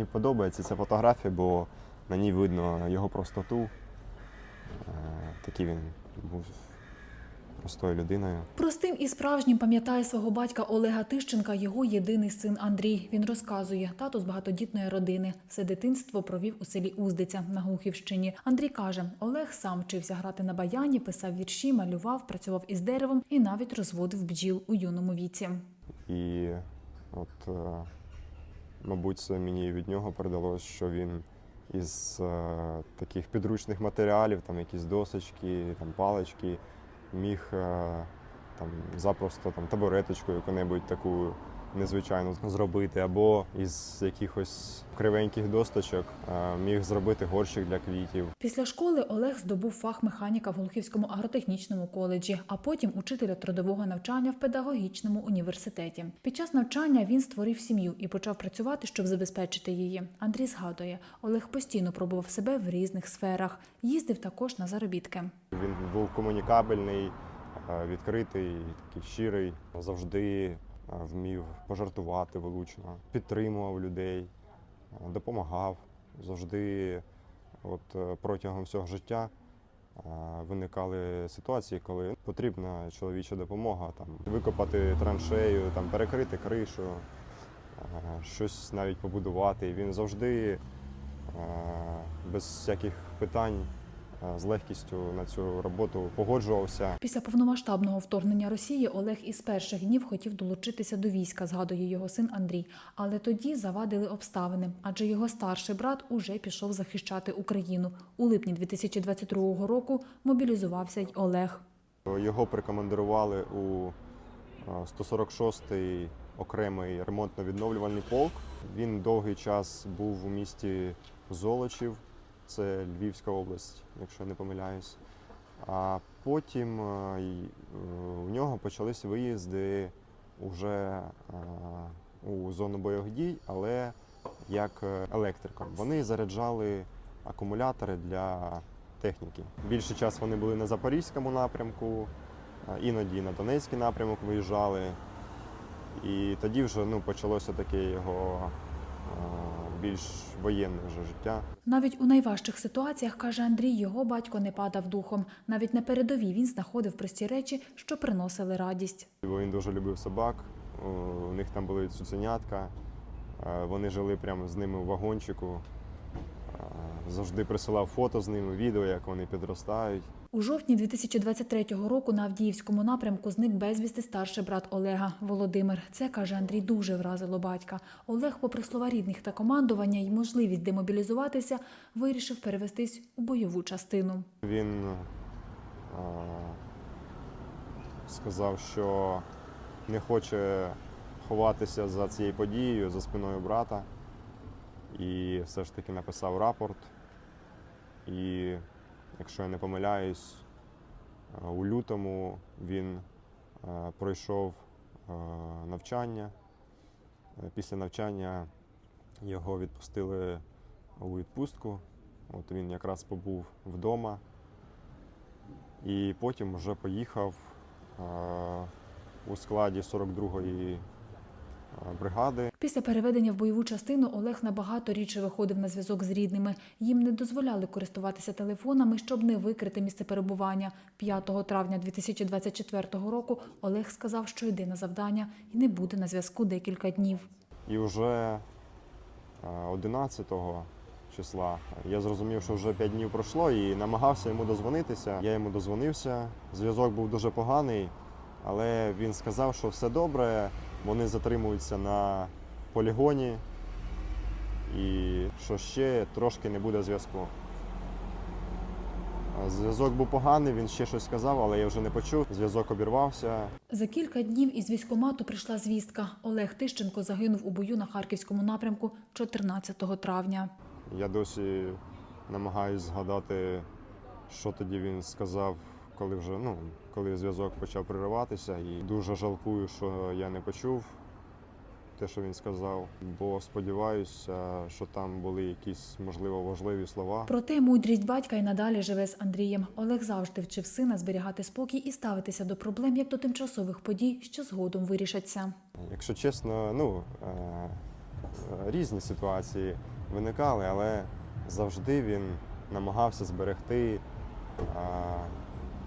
Мені подобається ця фотографія, бо на ній видно його простоту. Е, Такий він був простою людиною. Простим і справжнім пам'ятає свого батька Олега Тищенка, його єдиний син Андрій. Він розказує, тато з багатодітної родини. Все дитинство провів у селі Уздиця на Глухівщині. Андрій каже, Олег сам вчився грати на баяні, писав вірші, малював, працював із деревом і навіть розводив бджіл у юному віці. І от, е, мабуть, мені від нього передалось, що він із е, таких підручних матеріалів, там якісь досочки, там палички, міг е, там, запросто там, табуреточку яку-небудь таку незвичайну зробити, або із якихось кривеньких досточок е, міг зробити горщик для квітів. Після школи Олег здобув фах механіка в Глухівському агротехнічному коледжі, а потім учителя трудового навчання в педагогічному університеті. Під час навчання він створив сім'ю і почав працювати, щоб забезпечити її. Андрій згадує, Олег постійно пробував себе в різних сферах. Їздив також на заробітки. Він був комунікабельний, е, відкритий, такий щирий, завжди вмів пожартувати влучно, підтримував людей, допомагав. Завжди, от е, протягом всього життя виникали ситуації, коли потрібна чоловіча допомога, там викопати траншею, там перекрити кришу, щось навіть побудувати. Він завжди без всяких питань з легкістю на цю роботу погоджувався. Після повномасштабного вторгнення Росії Олег із перших днів хотів долучитися до війська, згадує його син Андрій. Але тоді завадили обставини, адже його старший брат уже пішов захищати Україну. У липні 2022 року мобілізувався й Олег. Його прикомандирували у е, 146-й окремий ремонтно-відновлювальний полк. Він довгий час був у місті Золочів, це Львівська область, якщо я не помиляюсь. А потім е, е, у нього почались виїзди вже е, у зону бойових дій, але як електриком. Вони заряджали акумулятори для техніки. Більший час вони були на Запорізькому напрямку, іноді на Донецький напрямок виїжджали. І тоді вже ну, почалося таке його більш воєнне вже життя. Навіть у найважчих ситуаціях, каже Андрій, його батько не падав духом. Навіть на передовій він знаходив прості речі, що приносили радість. Бо він дуже любив собак. У них там були цуценятка. е, Вони жили прямо з ними в вагончику. Завжди присилав фото з ними, відео, як вони підростають. У жовтні 2023 року на Авдіївському напрямку зник безвісти старший брат Олега Володимир. Це каже Андрій, дуже вразило батька. Олег, попри слова рідних та командування і можливість демобілізуватися, вирішив перевестись у бойову частину. Він е, сказав, що не хоче ховатися за цією подією, за спиною брата. І все ж таки написав рапорт. І, якщо я не помиляюсь, е, у лютому він е, пройшов е, навчання. Після навчання його відпустили у відпустку. От він якраз побув вдома. І потім вже поїхав у складі 42-ї е, бригади. Після переведення в бойову частину Олег набагато рідше виходив на зв'язок з рідними. Їм не дозволяли користуватися телефонами, щоб не викрити місце перебування. 5 травня 2024 року Олег сказав, що йде на завдання і не буде на зв'язку декілька днів. І вже е, 11 числа я зрозумів, що вже 5 днів пройшло і намагався йому дозвонитися. Я йому дозвонився. Зв'язок був дуже поганий, але він сказав, що все добре, вони затримуються на полігоні і що ще трошки не буде зв'язку. Зв'язок був поганий, він ще щось сказав, але я вже не почув. Зв'язок обірвався. За кілька днів із військкомату прийшла звістка. Олег Тищенко загинув у бою на харківському напрямку 14 травня. Я досі намагаюся згадати, що тоді він сказав, коли вже ну, коли зв'язок почав пририватися. І дуже жалкую, що я не почув те, що він сказав, бо сподіваюся, що там були якісь можливо важливі слова. Проте мудрість батька й надалі живе з Андрієм. Олег завжди вчив сина зберігати спокій і ставитися до проблем як до тимчасових подій, що згодом вирішаться. Якщо чесно, ну е, е, різні ситуації виникали, але завжди він намагався зберегти а,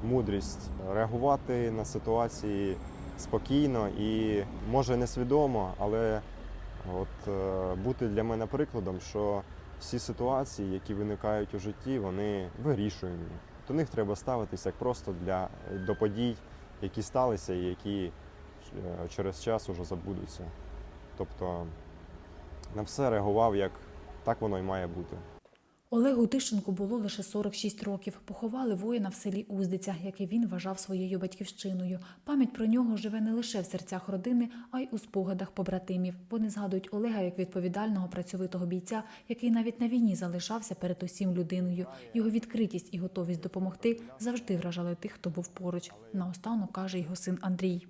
мудрість, реагувати на ситуації спокійно і може несвідомо, але от е, бути для мене прикладом, що всі ситуації, які виникають у житті, вони вирішуємо. До них треба ставитися як просто для до подій, які сталися і які е, через час уже забудуться. Тобто на все реагував як так воно і має бути. Олегу Тищенку було лише 46 років. Поховали воїна в селі Уздиця, який він вважав своєю батьківщиною. Пам'ять про нього живе не лише в серцях родини, а й у спогадах побратимів. Вони згадують Олега як відповідального працьовитого бійця, який навіть на війні залишався перед усім людиною. Його відкритість і готовість допомогти завжди вражали тих, хто був поруч. Наостанок каже його син Андрій.